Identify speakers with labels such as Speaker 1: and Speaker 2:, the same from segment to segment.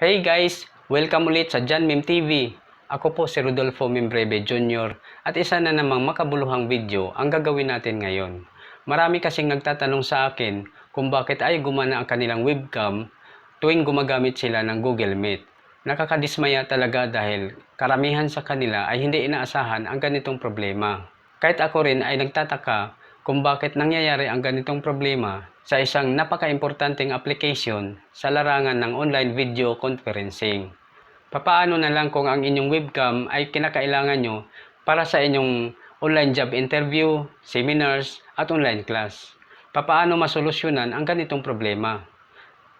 Speaker 1: Hey guys! Welcome ulit sa John Mim TV. Ako po si Rodolfo Mimbreve Jr. at isa na namang makabuluhang video ang gagawin natin ngayon. Marami kasing nagtatanong sa akin kung bakit ay gumana ang kanilang webcam tuwing gumagamit sila ng Google Meet. Nakakadismaya talaga dahil karamihan sa kanila ay hindi inaasahan ang ganitong problema. Kahit ako rin ay nagtataka kung bakit nangyayari ang ganitong problema sa isang napaka-importanting application sa larangan ng online video conferencing. Papaano na lang kung ang inyong webcam ay kinakailangan nyo para sa inyong online job interview, seminars, at online class? Papaano masolusyonan ang ganitong problema?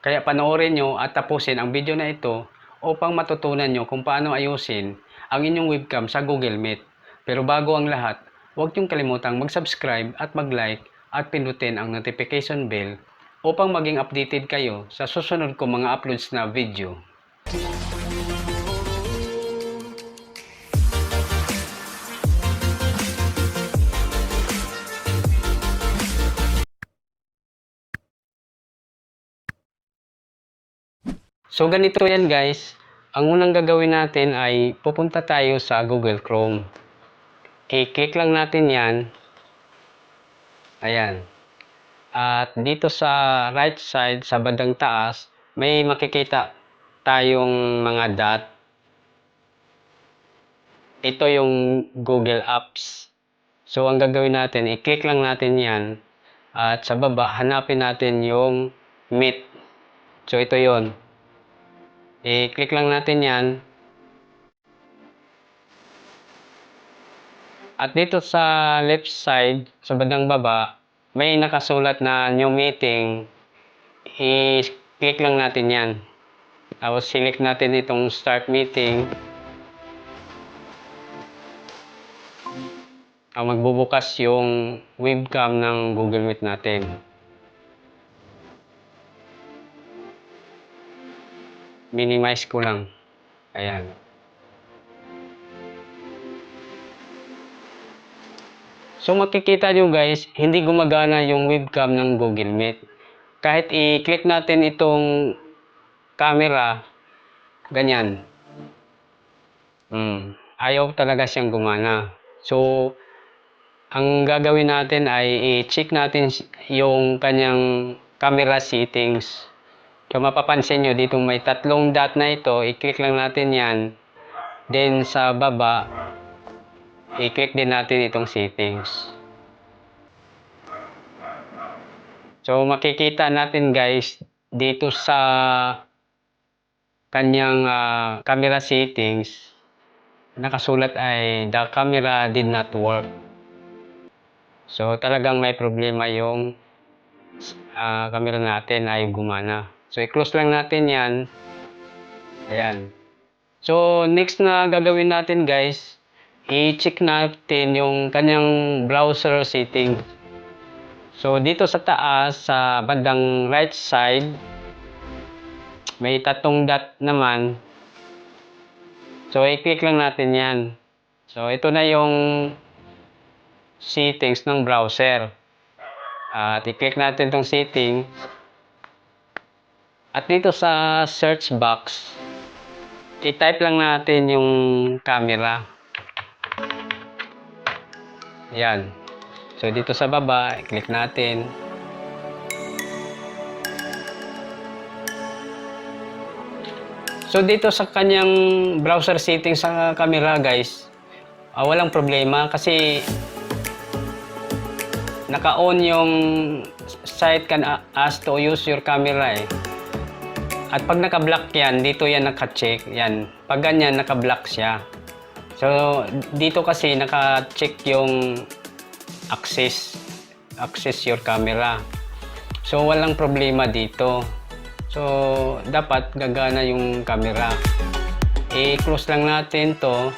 Speaker 1: Kaya panoorin nyo at tapusin ang video na ito upang matutunan nyo kung paano ayusin ang inyong webcam sa Google Meet. Pero bago ang lahat, huwag niyong kalimutang mag-subscribe at mag-like at pindutin ang notification bell upang maging updated kayo sa susunod ko mga uploads na video. So ganito yan guys. Ang unang gagawin natin ay pupunta tayo sa Google Chrome. I-click lang natin yan. Ayan. At dito sa right side, sa bandang taas, may makikita tayong mga dot. Ito yung Google Apps. So ang gagawin natin, i-click lang natin yan. At sa baba, hanapin natin yung Meet. So ito yon I-click lang natin yan. At dito sa left side, sa bandang baba, may nakasulat na new meeting. I-click lang natin yan. Tapos select natin itong start meeting. Ah, magbubukas yung webcam ng Google Meet natin. minimize ko lang. Ayan. So makikita nyo guys, hindi gumagana yung webcam ng Google Meet. Kahit i-click natin itong camera, ganyan. Hmm, ayaw talaga siyang gumana. So, ang gagawin natin ay i-check natin yung kanyang camera settings. Kung mapapansin nyo, dito may tatlong dot na ito, i-click lang natin yan. Then sa baba, i-click din natin itong settings. So makikita natin guys, dito sa kanyang ah, camera settings, nakasulat ay the camera did not work. So talagang may problema yung ah, camera natin ay gumana. So, i-close lang natin yan. Ayan. So, next na gagawin natin guys, i-check natin yung kanyang browser setting. So, dito sa taas, sa bandang right side, may tatong dot naman. So, i-click lang natin yan. So, ito na yung settings ng browser. At i-click natin itong setting. At dito sa search box, i-type lang natin yung camera. Yan. So dito sa baba, i-click natin. So dito sa kanyang browser settings sa camera guys, ah, walang problema kasi naka-on yung site can ask to use your camera eh. At pag naka-block yan, dito yan naka-check. Yan. Pag ganyan, naka-block siya. So, dito kasi naka-check yung access. Access your camera. So, walang problema dito. So, dapat gagana yung camera. I-close lang natin to.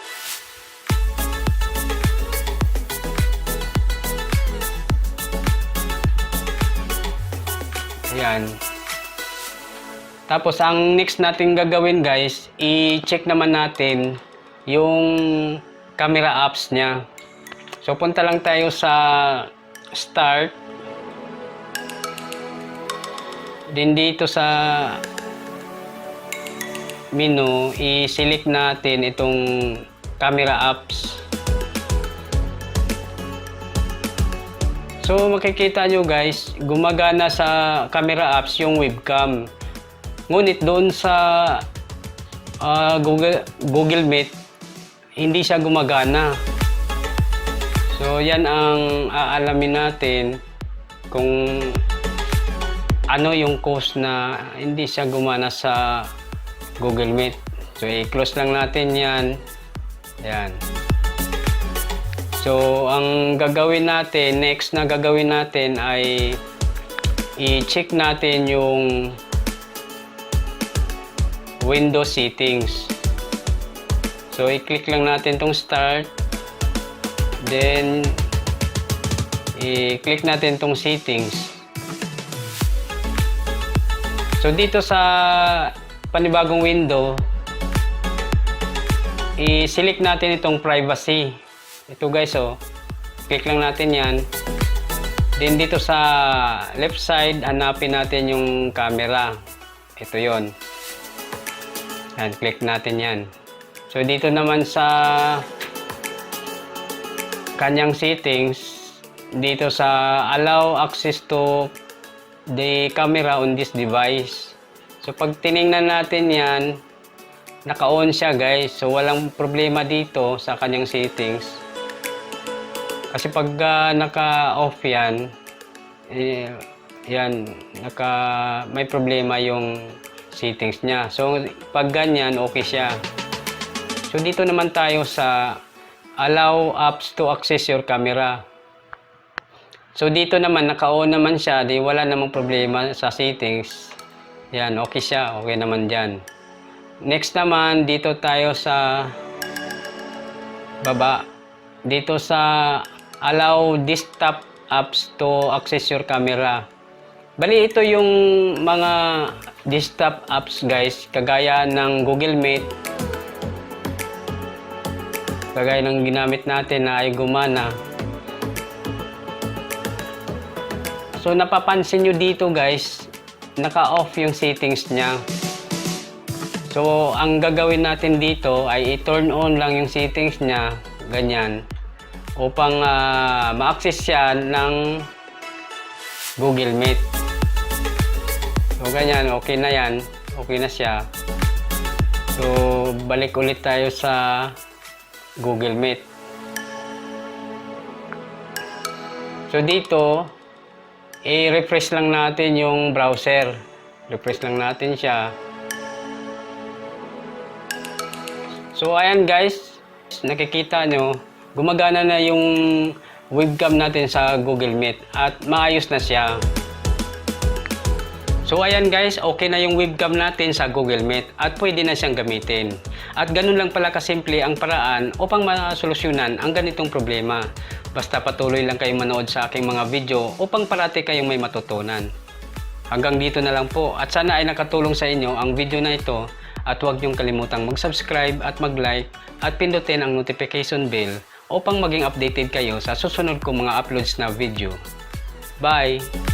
Speaker 1: Ayan. Tapos ang next natin gagawin guys, i-check naman natin yung camera apps niya. So punta lang tayo sa start. Din dito sa menu, i-select natin itong camera apps. So makikita nyo guys, gumagana sa camera apps yung webcam. Ngunit doon sa ah, Google, Google Meet, hindi siya gumagana. So yan ang aalamin natin kung ano yung cause na hindi siya gumana sa Google Meet. So i-close lang natin yan. Yan. So, ang gagawin natin, next na gagawin natin ay i-check natin yung Windows settings. So, i-click lang natin tong start. Then, i-click natin tong settings. So, dito sa panibagong window, i-select natin itong privacy. Ito guys, oh. Click lang natin yan. Then dito sa left side, hanapin natin yung camera. Ito yon. Yan, click natin yan. So dito naman sa kanyang settings, dito sa allow access to the camera on this device. So pag tiningnan natin yan, naka-on siya guys. So walang problema dito sa kanyang settings. Kasi pag ah, naka-off yan, eh, yan, naka, may problema yung settings niya. So pag ganyan, okay siya. So dito naman tayo sa allow apps to access your camera. So dito naman, naka-on naman siya, di wala namang problema sa settings. Yan, okay siya, okay naman dyan. Next naman, dito tayo sa baba. Dito sa allow desktop apps to access your camera. Bali, ito yung mga desktop apps guys, kagaya ng Google Meet, kagaya ng ginamit natin na ay gumana. So napapansin nyo dito guys, naka-off yung settings niya. So ang gagawin natin dito ay i-turn on lang yung settings niya, ganyan, upang ah, ma-access siya ng Google Meet. So ganyan, okay na yan, okay na siya. So balik ulit tayo sa Google Meet. So dito, i-refresh lang natin yung browser. Refresh lang natin siya. So ayan guys, nakikita nyo, gumagana na yung webcam natin sa Google Meet at maayos na siya. So ayan guys, okay na yung webcam natin sa Google Meet at pwede na siyang gamitin. At ganun lang pala kasimple ang paraan upang masolusyonan ang ganitong problema. Basta patuloy lang kayong manood sa aking mga video upang parati kayong may matutunan. Hanggang dito na lang po at sana ay nakatulong sa inyo ang video na ito at huwag niyong kalimutang mag-subscribe at mag-like at pindutin ang notification bell upang maging updated kayo sa susunod kong mga uploads na video. Bye!